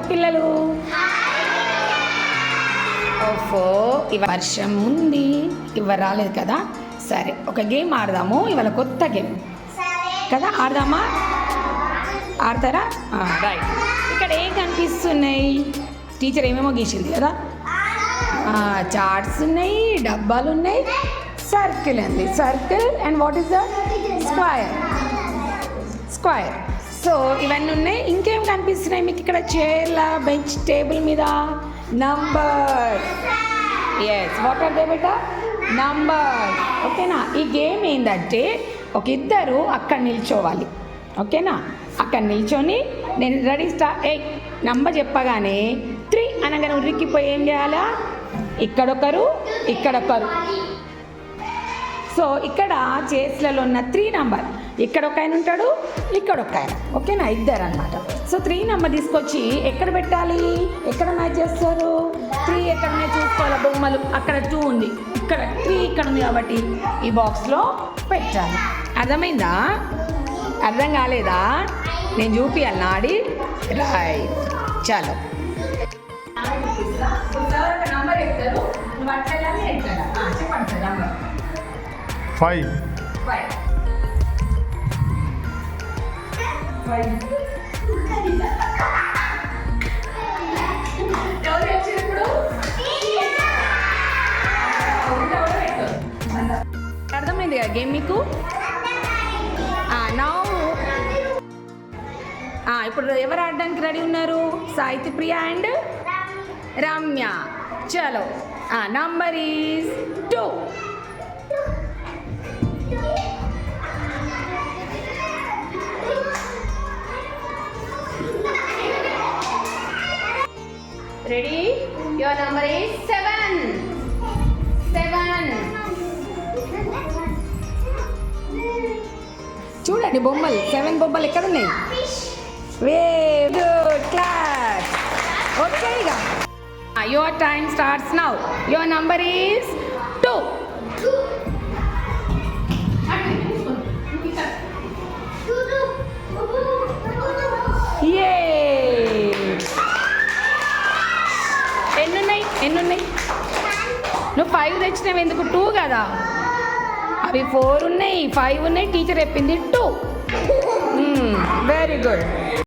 పిల్లలు. ఓఫో ఇవ వర్షం ఉంది. ఇవ రాలేదు కదా? సరే ఒక గేమ్ ఆడదాము. ఇవాళ కొత్త గేమ్. కదా ఆడదామా? ఆడతారా? రైట్. ఇక్కడ ఏం కనిపిస్తున్నాయి? టీచర్ ఏమేమో గీసింది కదా? చార్ట్స్ ఉన్నాయి డబ్బాలు ఉన్నాయి. సర్కిల్ ఉంది circle and what is the square. Square. So ఇవన్నీ ఉన్నాయి. ఇంకేం కనిపిస్తున్నాయి? మీకు ఇక్కడ చైర్ల బెంచ్ టేబుల్ మీద number. Yes what are they beta number ఓకేనా? ఈ గేమ్ ఏంటంటే ఒక ఇద్దరు అక్కడ నిల్చోవాలి. ఓకేనా? అక్కడ నిల్చొని నేను రెడీ స్టా ఏ నంబర్ చెప్పగానే త్రీ అనగానే ఉరికిపోయి ఏం చేయాలా? ఇక్కడొకరు ఇక్కడొకరు. సో ఇక్కడ చేస్లలో ఉన్న త్రీ నెంబర్ ఇక్కడ ఒక ఆయన ఉంటాడు ఇక్కడ ఒక ఆయన. ఓకేనా? ఇద్దరు అనమాట సో త్రీ నెంబర్ తీసుకొచ్చి ఎక్కడ పెట్టాలి? ఎక్కడ మ్యాచ్ చేస్తారు? త్రీ ఎక్కడ మ్యాచ్ చూసుకోవాలి? బొమ్మలు. అక్కడ టూ ఉంది. ఇక్కడ త్రీ ఇక్కడ ఉంది కాబట్టి ఈ బాక్స్లో పెట్టాలి. అర్థమైందా? అర్థం కాలేదా? నేను చూపియాలి. నాడి. రైట్ చలో. నంబర్ చెప్తారు నువ్వు అట్లా చెప్పండి సార్ నంబర్ ఫైవ్ అర్థమైంది కదా గేమ్ మీకు? నౌ ఇప్పుడు ఎవరు ఆడడానికి రెడీ ఉన్నారు? సాహిత్య ప్రియ అండ్ రమ్య. చలో. Number is two Your number is seven. Seven. చూడండి బొమ్మలు. సెవెన్ బొమ్మలు ఎక్కడ ఉన్నాయి వే గుడ్ క్లాస్. ఓకే ఇక. Your time starts now your number is two ఏ ఎన్ని ఉన్నాయి నువ్వు ఫైవ్ తెచ్చినావు ఎందుకు? టూ కదా. అవి ఫోర్ ఉన్నాయి ఫైవ్ ఉన్నాయి టీచర్ చెప్పింది టూ వెరీ గుడ్